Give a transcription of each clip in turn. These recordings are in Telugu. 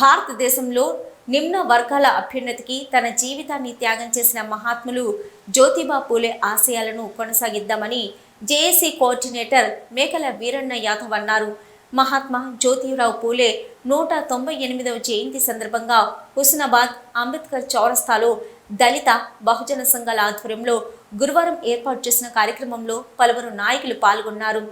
భారతదేశంలో నిమ్న వర్గాల అభ్యున్నతికి తన జీవితాన్ని త్యాగం చేసిన మహాత్ములు జ్యోతిబా పూలే ఆశయాలను కొనసాగిద్దామని జేఏసీ కోఆర్డినేటర్ మేకల వీరన్న యాదవ్ అన్నారు. మహాత్మా జ్యోతిరావు పూలే నూట తొంభై ఎనిమిదవ జయంతి సందర్భంగా హుస్నాబాద్ అంబేద్కర్ చౌరస్తాలో దళిత బహుజన సంఘాల ఆధ్వర్యంలో గురువారం ఏర్పాటు చేసిన కార్యక్రమంలో పలువురు నాయకులు పాల్గొన్నారు.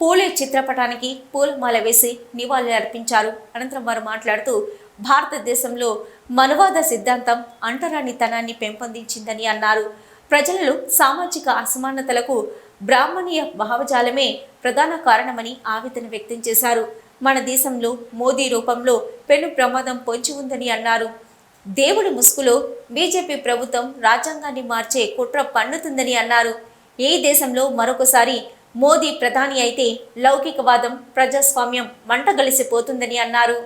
పూలే చిత్రపటానికి పూలమాల వేసి నివాళులు అర్పించారు. అనంతరం వారు మాట్లాడుతూ భారతదేశంలో మనువాద సిద్ధాంతం అంటరానితనాన్ని పెంపొందించిందని అన్నారు. ప్రజలలో సామాజిక అసమానతలకు బ్రాహ్మణీయ భావజాలమే ప్రధాన కారణమని ఆవేదన వ్యక్తం చేశారు. మన దేశంలో మోదీ రూపంలో పెను ప్రమాదం పొంచి ఉందని అన్నారు. దేవుడి ముసుగులో బీజేపీ ప్రభుత్వం రాజ్యాంగాన్ని మార్చే కుట్ర పన్నుతుందని అన్నారు. ఏ దేశంలో మరొకసారి మోదీ ప్రధాని అయితే లౌకికవాదం ప్రజాస్వామ్యం మంటగలిసిపోతుందని అన్నారు.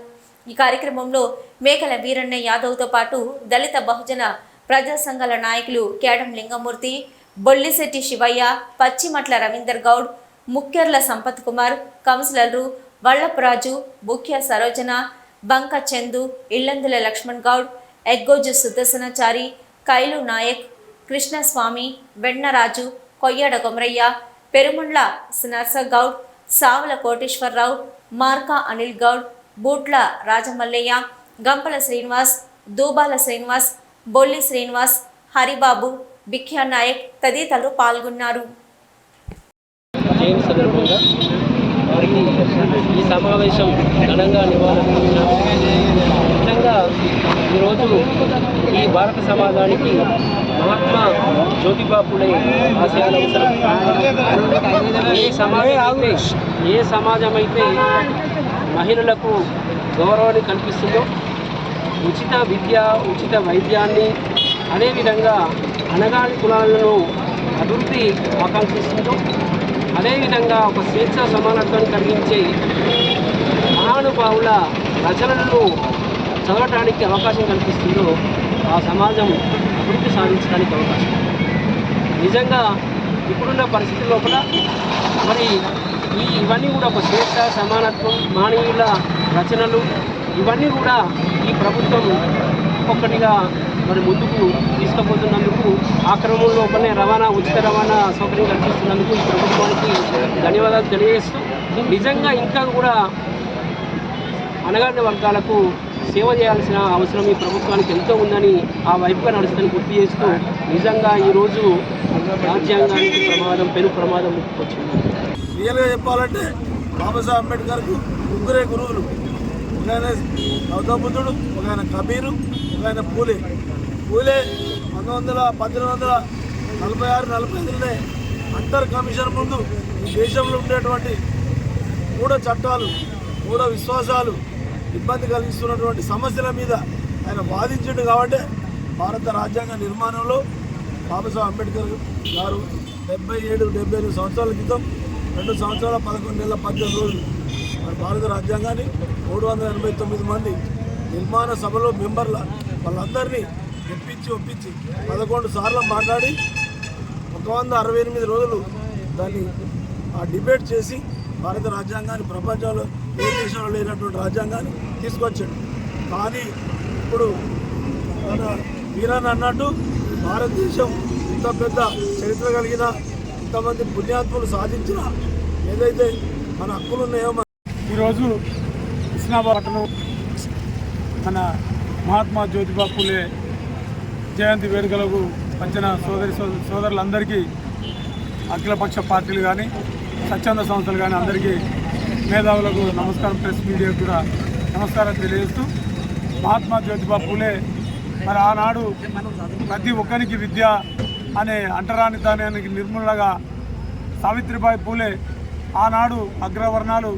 ఈ కార్యక్రమంలో మేకల వీరన్న యాదవ్తో పాటు దళిత బహుజన ప్రజా సంఘాల నాయకులు కేడం లింగమూర్తి బొల్లిశెట్టి శివయ్య పచ్చిమట్ల రవీందర్ గౌడ్ ముక్కెర్ల సంపత్ కుమార్ కౌన్సిలర్లు వల్లపురాజు బుఖ్య సరోజన బంక చందు ఇల్లందుల లక్ష్మణ్ గౌడ్ ఎగ్గోజు సుదర్శనాచారి కైలు నాయక్ కృష్ణస్వామి వెన్నరాజు కొయ్యాడ కొమరయ్య పెరుమండ్ల నర్సగౌడ్ సావల కోటేశ్వరరావు మార్కా అనిల్ గౌడ్ బూట్ల రాజమల్లయ్య గంపల శ్రీనివాస్ దూబాల శ్రీనివాస్ బొల్లి శ్రీనివాస్ హరిబాబు బిఖ్యా నాయక్ తదితరులు పాల్గొన్నారు. ఈ సమావేశం ఘనంగా నివాళులర్పించినాము ముఖ్యంగా ఈరోజు ఈ భారత సమాజానికి మహాత్మా జ్యోతిబా పూలే ఆశయాల అవసరం. ఏ సమాజం ఏ సమాజం అయితే మహిళలకు గౌరవాన్ని కల్పిస్తుందో ఉచిత విద్య ఉచిత వైద్యాన్ని అదేవిధంగా అనగాని కులాలను అభివృద్ధి ఆకాంక్షిస్తుందో అదేవిధంగా ఒక స్వేచ్ఛ సమానత్వాన్ని కలిగించే మహానుభావుల రచనలను చదవటానికి అవకాశం కల్పిస్తుందో ఆ సమాజం సాధించడానికి అవకాశం నిజంగా ఇప్పుడున్న పరిస్థితి లోపల మరి ఈ ఇవన్నీ కూడా ఒక స్వేచ్ఛ సమానత్వం మానవీయుల రచనలు ఇవన్నీ కూడా ఈ ప్రభుత్వం ఒక్కొక్కటిగా మరి ముందుకు తీసుకుపోతున్నందుకు ఆ క్రమం లోపలనే రవాణా ఉచిత రవాణా సౌకర్యం కల్పిస్తున్నందుకు ఈ ప్రభుత్వానికి ధన్యవాదాలు తెలియజేస్తూ నిజంగా ఇంకా కూడా అనగారిన వర్గాలకు సేవ చేయాల్సిన అవసరం ఈ ప్రభుత్వానికి ఎంతో ఉందని ఆ వైపుగా నడుస్తుందని గుర్తు చేస్తూ నిజంగా ఈరోజు రాజ్యాంగానికి ప్రమాదం పెను ప్రమాదం వచ్చింది. రియల్గా చెప్పాలంటే బాబాసాహెబ్ అంబేద్కర్కు ముగ్గురే గురువులు. ఒక ఆయన గౌతమబుద్ధుడు ఒక ఆయన కబీరు ఒక ఆయన పూలే. పూలే పంతొమ్మిది వందల పద్దెనిమిది వందల నలభై ఆరు నలభై ఐదులోనే అంటర్ కమిషన్ ముందు ఈ దేశంలో ఉండేటువంటి మూఢ చట్టాలు మూఢ విశ్వాసాలు ఇబ్బంది కలిగిస్తున్నటువంటి సమస్యల మీద ఆయన వాదించడు కాబట్టి భారత రాజ్యాంగ నిర్మాణంలో బాబాసాహెబ్ అంబేద్కర్ గారు డెబ్బై ఏడు డెబ్బై ఎనిమిది సంవత్సరాల క్రితం రెండు సంవత్సరాల పదకొండు నెలల పద్దెనిమిది రోజులు భారత రాజ్యాంగాన్ని మూడు వందల ఎనభై తొమ్మిది మంది నిర్మాణ సభలో మెంబర్ల వాళ్ళందరినీ ఒప్పించి ఒప్పించి పదకొండు సార్లు మాట్లాడి ఒక వంద అరవై ఎనిమిది రోజులు దాన్ని ఆ డిబేట్ చేసి భారత రాజ్యాంగాన్ని ప్రపంచంలో ఏ దేశంలో లేనటువంటి రాజ్యాంగాన్ని తీసుకొచ్చాడు. కానీ ఇప్పుడు మన వీరన్ అన్నట్టు భారతదేశం ఇంత పెద్ద చరిత్ర కలిగిన ఇంతమంది పుణ్యాత్ములు సాధించిన ఏదైతే మన హక్కులు ఉన్నాయో మన ఈరోజు హుస్నాబాద్ మన మహాత్మా జ్యోతిబా పూలే జయంతి వేడుకలకు వచ్చిన సోదరి సోదరులందరికీ అఖిలపక్ష పార్టీలు కానీ స్వచ్ఛంద సంస్థలు కానీ అందరికీ మేధావులకు నమస్కారం ప్రెస్ మీడియాకు కూడా నమస్కారం తెలియజేస్తూ మహాత్మా జ్యోతిబా పూలే మరి ఆనాడు ప్రతి ఒక్కరికి విద్య అనే అంటరానితనానికి నిర్మూలనగా సావిత్రిబాయి పూలే ఆనాడు అగ్రవర్ణాలు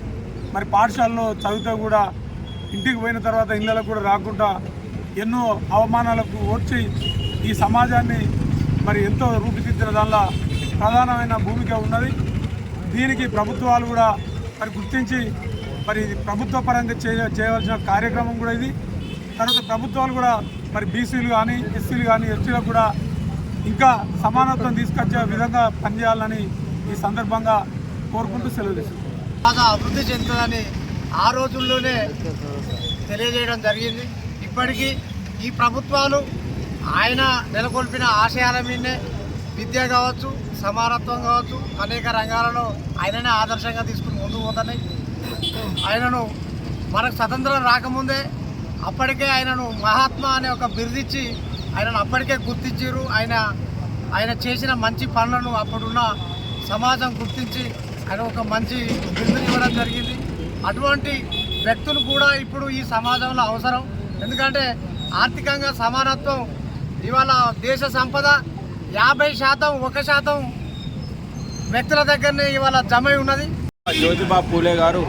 మరి పాఠశాలలో చదివితే కూడా ఇంటికి పోయిన తర్వాత ఇళ్ళకు కూడా రాకుండా ఎన్నో అవమానాలకు ఓడ్చి ఈ సమాజాన్ని మరి ఎంతో రూపుదిద్దిన దానిలో ప్రధానమైన భూమిక ఉన్నది. దీనికి ప్రభుత్వాలు కూడా మరి గుర్తించి మరి ఇది ప్రభుత్వ పరంగా చేయ చేయవలసిన కార్యక్రమం కూడా ఇది. తర్వాత ప్రభుత్వాలు కూడా మరి బీసీలు కానీ ఎస్సీలు కానీ ఎస్టీలకు కూడా ఇంకా సమానత్వం తీసుకొచ్చే విధంగా పనిచేయాలని ఈ సందర్భంగా కోరుకుంటూ సెలవు తీసుకుంటాం బాగా అభివృద్ధి చెందుతుందని ఆ రోజుల్లోనే తెలియజేయడం జరిగింది. ఇప్పటికీ ఈ ప్రభుత్వాలు ఆయన నెలకొల్పిన ఆశయాల మీదనే విద్య కావచ్చు సమానత్వం కావచ్చు అనేక రంగాలలో ఆయననే ఆదర్శంగా తీసుకుని ముందుకు పోతున్నాయి. ఆయనను మనకు స్వతంత్రం రాకముందే అప్పటికే ఆయనను మహాత్మా అనే ఒక బిరుదిచ్చి ఆయనను అప్పటికే గుర్తించారు ఆయన ఆయన చేసిన మంచి పనులను అప్పుడున్న సమాజం గుర్తించి ఆయన ఒక మంచి బిరుదుని ఇవ్వడం జరిగింది. అటువంటి వ్యక్తులు కూడా ఇప్పుడు ఈ సమాజంలో అవసరం. ఎందుకంటే ఆర్థికంగా సమానత్వం ఇవాళ దేశ సంపద యాభై శాతం ఒక శాతం వ్యక్తుల దగ్గరనే ఇవాళ జమై ఉన్నది. జ్యోతిబా పూలే గారు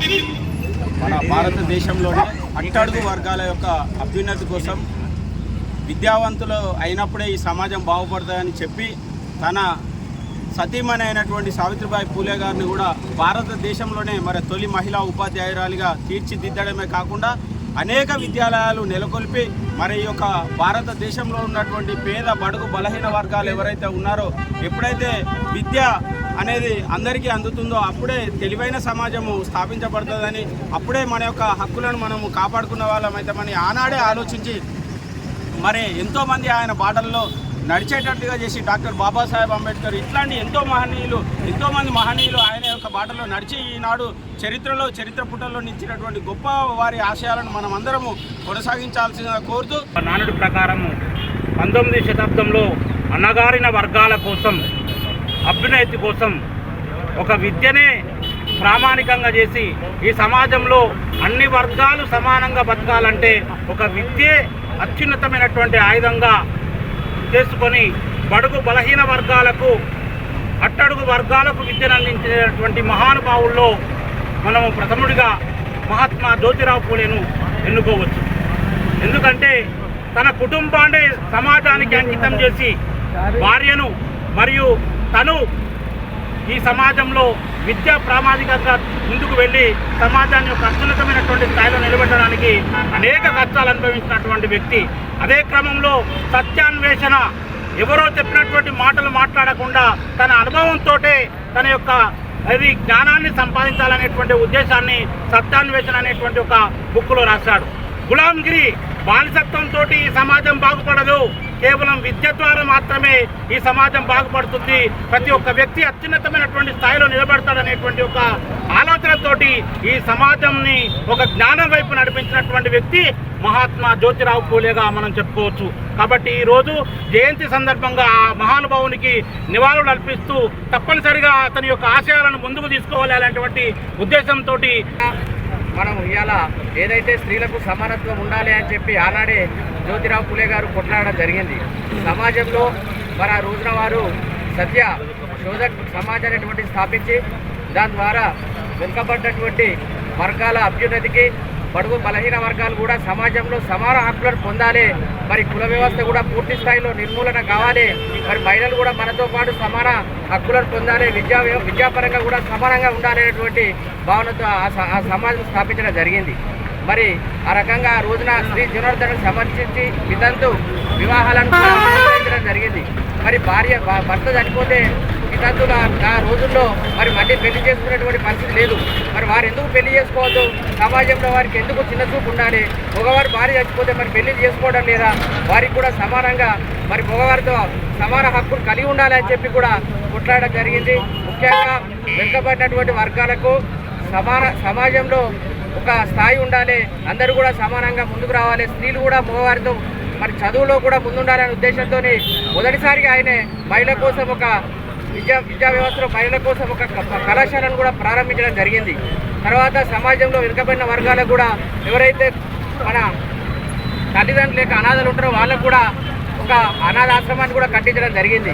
మన భారతదేశంలోనే అట్టడుగు వర్గాల యొక్క అభ్యున్నతి కోసం విద్యావంతులు అయినప్పుడే ఈ సమాజం బాగుపడుతుందని చెప్పి తన సతీమణి అయినటువంటి సావిత్రిబాయి పూలే గారిని కూడా భారతదేశంలోనే మరి తొలి మహిళా ఉపాధ్యాయురాలిగా తీర్చిదిద్దడమే కాకుండా అనేక విద్యాలయాలు నెలకొల్పి మరి యొక్క భారతదేశంలో ఉన్నటువంటి పేద బడుగు బలహీన వర్గాలు ఎవరైతే ఉన్నారో ఎప్పుడైతే విద్య అనేది అందరికీ అందుతుందో అప్పుడే తెలివైన సమాజము స్థాపించబడుతుందని అప్పుడే మన యొక్క హక్కులను మనము కాపాడుకున్న వాళ్ళమైతామని ఆనాడే ఆలోచించి మరి ఎంతోమంది ఆయన బాటల్లో నడిచేటట్టుగా చేసి డాక్టర్ బాబాసాహెబ్ అంబేద్కర్ ఇట్లాంటి ఎంతో మహనీయులు ఎంతోమంది మహనీయులు ఆయన యొక్క బాటలో నడిచి ఈనాడు చరిత్రలో చరిత్ర పుటల్లో నిలిచినటువంటి గొప్ప వారి ఆశయాలను మనం అందరము కొనసాగించాల్సిందిగా కోరుతూ నానుడి ప్రకారము పంతొమ్మిది శతాబ్దంలో అన్నగారిన వర్గాల కోసం అభ్యున్నతి కోసం ఒక విద్యనే ప్రామాణికంగా చేసి ఈ సమాజంలో అన్ని వర్గాలు సమానంగా బతకాలంటే ఒక విద్యే అత్యున్నతమైనటువంటి ఆయుధంగా చేసుకొని బడుగు బలహీన వర్గాలకు అట్టడుగు వర్గాలకు విద్యను అందించినటువంటి మహానుభావుల్లో మనము ప్రథముడిగా మహాత్మా జ్యోతిరావు పూలేను ఎన్నుకోవచ్చు. ఎందుకంటే తన కుటుంబాన్ని సమాజానికి అంకితం చేసి భార్యను మరియు తను ఈ సమాజంలో విద్యా ప్రామాణికంగా ముందుకు వెళ్ళి సమాజాన్ని ఒక అత్యున్నతమైనటువంటి స్థాయిలో నిలబెట్టడానికి అనేక కష్టాలు అనుభవించినటువంటి వ్యక్తి. అదే క్రమంలో సత్యాన్వేషణ. ఎవరో చెప్పినటువంటి మాటలు మాట్లాడకుండా తన అనుభవంతో తన యొక్క అది జ్ఞానాన్ని సంపాదించాలనేటువంటి ఉద్దేశాన్ని సత్యాన్వేషణ అనేటువంటి ఒక బుక్లో రాశాడు. గులాంగిరి బానిసత్వంతో ఈ సమాజం బాగుపడదు. కేవలం విద్య ద్వారా మాత్రమే ఈ సమాజం బాగుపడుతుంది. ప్రతి ఒక్క వ్యక్తి అత్యున్నతమైనటువంటి స్థాయిలో నిలబడతాడనేటువంటి ఒక ఆలోచనతోటి ఈ సమాజంని ఒక జ్ఞానం వైపు నడిపించినటువంటి వ్యక్తి మహాత్మా జ్యోతిరావు పూలేగా మనం చెప్పుకోవచ్చు. కాబట్టి ఈ రోజు జయంతి సందర్భంగా ఆ మహానుభావునికి నివాళులు అర్పిస్తూ తప్పనిసరిగా అతని యొక్క ఆశయాలను ముందుకు తీసుకోవాలి అనేటువంటి ఉద్దేశంతో మనం ఇవాళ ఏదైతే స్త్రీలకు సమానత్వం ఉండాలి అని చెప్పి ఆనాడే జ్యోతిరావు పులే గారు కొట్లాడడం జరిగింది. సమాజంలో మరి ఆ రోజున వారు సత్య శోధక్ సమాజ్ అనేటువంటి స్థాపించి దాని ద్వారా వెనుకబడ్డటువంటి వర్గాల అభ్యున్నతికి బడుగు బలహీన వర్గాలు కూడా సమాజంలో సమాన హక్కులను పొందాలి. మరి కుల వ్యవస్థ కూడా పూర్తి స్థాయిలో నిర్మూలన కావాలి. మరి మహిళలు కూడా మనతో పాటు సమాన హక్కులను పొందాలి. విద్యా విద్యాపరంగా కూడా సమానంగా ఉండాలి అనేటువంటి భావనతో ఆ స- ఆ సమాజం స్థాపించడం జరిగింది. మరి ఆ రకంగా ఆ రోజున శ్రీ జనార్దన్ సమర్శించి వితంతు వివాహాలను కూడా జరిగింది. మరి భార్య భర్త చనిపోతే వితంతుగా ఆ రోజుల్లో మరి మళ్ళీ పెళ్ళి చేసుకునేటువంటి పరిస్థితి లేదు. మరి వారు ఎందుకు పెళ్ళి చేసుకోవద్దు? సమాజంలో వారికి ఎందుకు చిన్న చూపు ఉండాలి? మగవారు భార్య చచ్చిపోతే మరి పెళ్ళి చేసుకోవడం లేదా? వారికి కూడా సమానంగా మరి మగవారితో సమాన హక్కులు కలిగి ఉండాలి అని చెప్పి కూడా కొట్లాడడం జరిగింది. ముఖ్యంగా వెనుకబడినటువంటి వర్గాలకు సమాన సమాజంలో ఒక స్థాయి ఉండాలి. అందరూ కూడా సమానంగా ముందుకు రావాలి. స్త్రీలు కూడా మగవారితో మరి చదువులో కూడా ముందుండాలనే ఉద్దేశంతో మొదటిసారిగా ఆయనే మహిళల కోసం ఒక విద్యా విద్యా వ్యవస్థలో మహిళల కోసం ఒక క- కళాశాలను కూడా ప్రారంభించడం జరిగింది. తర్వాత సమాజంలో వెనుకబడిన వర్గాలకు కూడా ఎవరైతే మన తల్లిదండ్రులు లేక అనాథలు ఉంటారో వాళ్ళకు కూడా ఒక అనాథాశ్రమాన్ని కూడా కట్టించడం జరిగింది.